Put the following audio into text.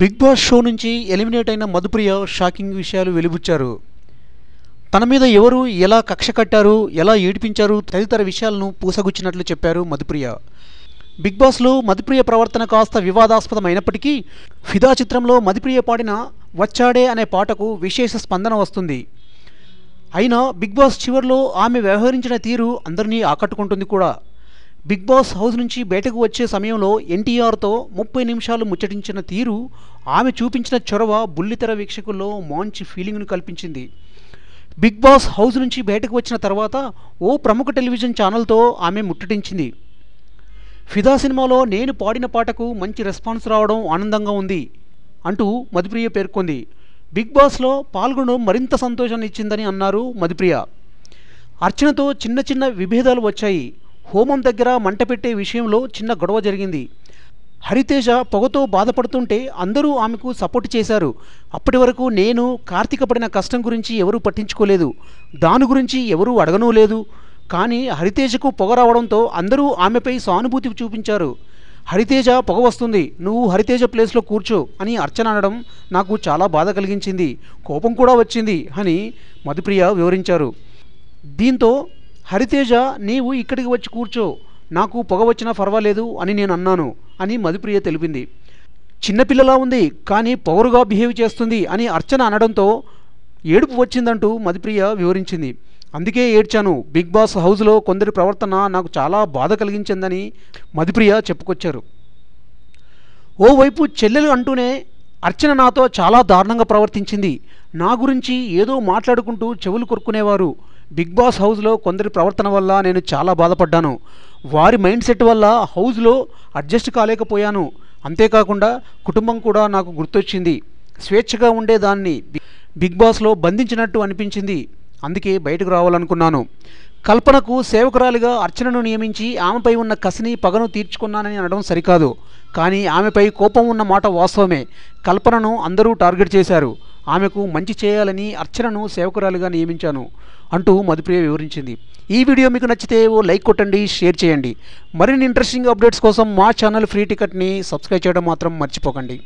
Big Boss show నుంచి eliminate అయిన Madhupriya shocking విషయాలు వెలుబుచ్చారు తన మీద ఎవరు ఎలా కక్ష కట్టారు ఎలా ఏడిపించారు తదితర విషయాలను పూసగుచ్చినట్లు చెప్పారు మధుప్రియ. బిగ్ బాస్లో మధుప్రియ ప్రవర్తన కాస్త వివాదాస్పదమైనప్పటికీ ఫిదా చిత్రంలో మధుప్రియ పాడిన వచ్చాడే అనే పాటకు విశేష స్పందన వస్తుంది. అయినా బిగ్ బాస్ చివరిలో ఆమె వ్యవహరించిన తీరు అందరినీ ఆకట్టుకుంటుంది కూడా. బిగ్ బాస్ హౌస్ నుంచి బయటకు వచ్చే సమయంలో ఎన్టీఆర్తో ముప్పై నిమిషాలు ముచ్చటించిన తీరు ఆమె చూపించిన చొరవ బుల్లితెర వీక్షకుల్లో మంచి ఫీలింగ్ను కల్పించింది. బిగ్ బాస్ హౌస్ నుంచి బయటకు వచ్చిన తర్వాత ఓ ప్రముఖ టెలివిజన్ ఛానల్తో ఆమె ముట్టటించింది ఫిదా సినిమాలో నేను పాడిన పాటకు మంచి రెస్పాన్స్ రావడం ఆనందంగా ఉంది అంటూ మధుప్రియ పేర్కొంది. బిగ్ బాస్లో పాల్గొనడం మరింత సంతోషాన్ని ఇచ్చిందని అన్నారు మధుప్రియ. అర్చనతో చిన్న చిన్న విభేదాలు వచ్చాయి. హోమం దగ్గర మంట పెట్టే విషయంలో చిన్న గొడవ జరిగింది. హరితేజ పొగతో బాధపడుతుంటే అందరూ ఆమెకు సపోర్ట్ చేశారు. అప్పటి వరకు నేను కార్తీక పడిన కష్టం గురించి ఎవరూ పట్టించుకోలేదు. దాని గురించి ఎవరూ అడగనూ లేదు. కానీ హరితేజకు పొగ రావడంతో అందరూ ఆమెపై సానుభూతి చూపించారు. హరితేజ పొగ వస్తుంది. నువ్వు హరితేజ ప్లేస్లో కూర్చో అని అర్చన అనడం నాకు చాలా బాధ కలిగించింది. కోపం కూడా వచ్చింది అని మధుప్రియ వివరించారు. దీంతో హరితేజ నీవు ఇక్కడికి వచ్చి కూర్చో. నాకు పొగ వచ్చినా పర్వాలేదు అని నేను అన్నాను అని మధుప్రియ తెలిపింది. చిన్నపిల్లలా ఉంది కానీ పౌరుగా బిహేవ్ చేస్తుంది అని అర్చన అనడంతో ఏడుపు వచ్చిందంటూ మధుప్రియ వివరించింది. అందుకే ఏడ్చాను. బిగ్ బాస్ హౌస్లో కొందరి ప్రవర్తన నాకు చాలా బాధ కలిగించిందని మధుప్రియ చెప్పుకొచ్చారు. ఓవైపు చెల్లెలు అంటూనే అర్చన నాతో చాలా దారుణంగా ప్రవర్తించింది. నా గురించి ఏదో మాట్లాడుకుంటూ చెవులు కొరుక్కునేవారు. బిగ్ బాస్ హౌస్లో కొందరి ప్రవర్తన వల్ల నేను చాలా బాధపడ్డాను. వారి మైండ్ సెట్ వల్ల హౌస్లో అడ్జస్ట్ కాలేకపోయాను. అంతేకాకుండా కుటుంబం కూడా నాకు గుర్తొచ్చింది. స్వేచ్ఛగా ఉండేదాన్ని బిగ్ బాస్లో బంధించినట్టు అనిపించింది. అందుకే బయటకు రావాలనుకున్నాను. కల్పనకు సేవకురాలిగా అర్చనను నియమించి ఆమెపై ఉన్న కసిని పగను తీర్చుకున్నానని అనడం సరికాదు. కానీ ఆమెపై కోపం ఉన్న మాట వాస్తవమే. కల్పనను అందరూ టార్గెట్ చేశారు. ఆమెకు మంచి చేయాలని అర్చనను సేవకురాలిగా నియమించాను అంటూ మధుప్రియ వివరించింది. ఈ వీడియో మీకు నచ్చితే ఓ లైక్ కొట్టండి షేర్ చేయండి. మరిన్ని ఇంట్రెస్టింగ్ అప్డేట్స్ కోసం మా ఛానల్ ఫ్రీ టికెట్ని సబ్స్క్రైబ్ చేయడం మాత్రం మర్చిపోకండి.